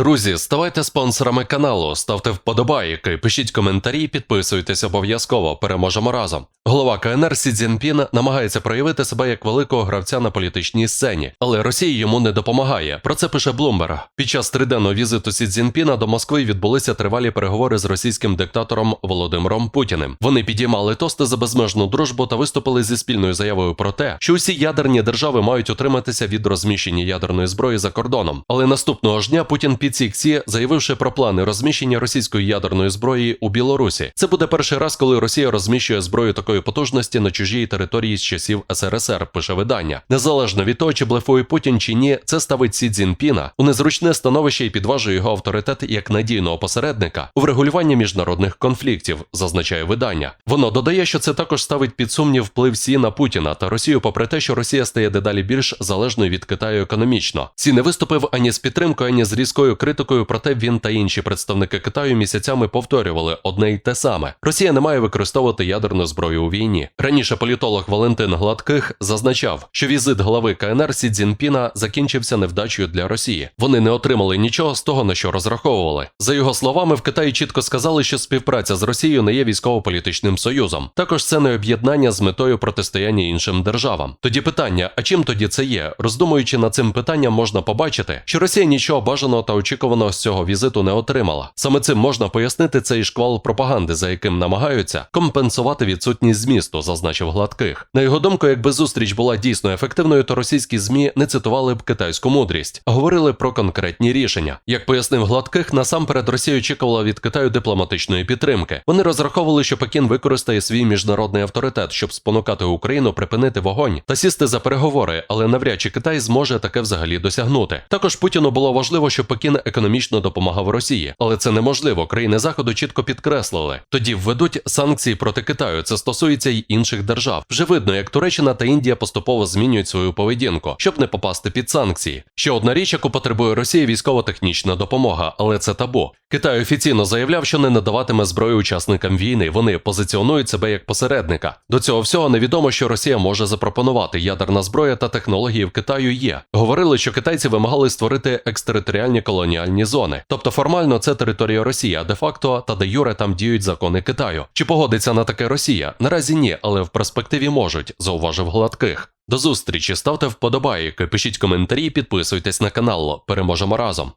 Друзі, ставайте спонсорами каналу, ставте вподобайки, пишіть коментарі, підписуйтесь обов'язково. Переможемо разом. Голова КНР Сі Цзіньпін намагається проявити себе як великого гравця на політичній сцені, але Росія йому не допомагає. Про це пише Блумберг. Під час триденного візиту Сі Цзіньпіна до Москви відбулися тривалі переговори з російським диктатором Володимиром Путіним. Вони підіймали тости за безмежну дружбу та виступили зі спільною заявою про те, що усі ядерні держави мають утриматися від розміщення ядерної зброї за кордоном. Але наступного ж дня Путін підсікці, заявивши про плани розміщення російської ядерної зброї у Білорусі. Це буде перший раз, коли Росія розміщує зброю такої потужності на чужій території з часів СРСР. Пише видання. Незалежно від того, чи блефує Путін чи ні, це ставить Сі Цзіньпіна у незручне становище і підважує його авторитет як надійного посередника у врегулюванні міжнародних конфліктів, зазначає видання. Воно додає, що це також ставить під сумнів вплив Сі на Путіна та Росію, попри те, що Росія стає дедалі більш залежною від Китаю економічно. Сі не виступив ані з підтримкою, ані з різкою критикою, проте він та інші представники Китаю місяцями повторювали одне й те саме: Росія не має використовувати ядерну зброю у війні. Раніше політолог Валентин Гладких зазначав, що візит глави КНР Сі Цзіньпіна закінчився невдачею для Росії. Вони не отримали нічого з того, на що розраховували. За його словами, в Китаї чітко сказали, що співпраця з Росією не є військово-політичним союзом. Також це не об'єднання з метою протистояння іншим державам. Тоді питання: а чим тоді це є? Роздумуючи над цим питанням, можна побачити, що Росія нічого бажаного та очікуваного з цього візиту не отримала. Саме цим можна пояснити цей шквал пропаганди, за яким намагаються компенсувати відсутність змісту, зазначив гладких. На його думку, якби зустріч була дійсно ефективною, то російські змі не цитували б китайську мудрість, а говорили про конкретні рішення. Як пояснив гладких, насамперед Росія очікувала від Китаю дипломатичної підтримки. Вони розраховували, що Пекін використає свій міжнародний авторитет, щоб спонукати Україну припинити вогонь та сісти за переговори, але навряд чи Китай зможе таке взагалі досягнути. Також Путіну було важливо, щоб Пекін економічно допомагав Росії, але це неможливо. Країни заходу чітко підкреслили. Тоді введуть санкції проти Китаю. Це стосується й інших держав. Вже видно, як Туреччина та Індія поступово змінюють свою поведінку, щоб не попасти під санкції. Ще одна річ, яку потребує Росія, військово-технічна допомога, але це табу. Китай офіційно заявляв, що не надаватиме зброї учасникам війни. Вони позиціонують себе як посередника. До цього всього невідомо, що Росія може запропонувати. Ядерна зброя та технології в Китаю є. Говорили, що китайці вимагали створити екстериторіальні колоніальні зони. Тобто формально це територія Росії, а де-факто та де юре там діють закони Китаю. Чи погодиться на таке Росія? Наразі ні, але в перспективі можуть, зауважив гладких. До зустрічі, ставте вподобайки, пишіть коментарі, підписуйтесь на канал. Переможемо разом.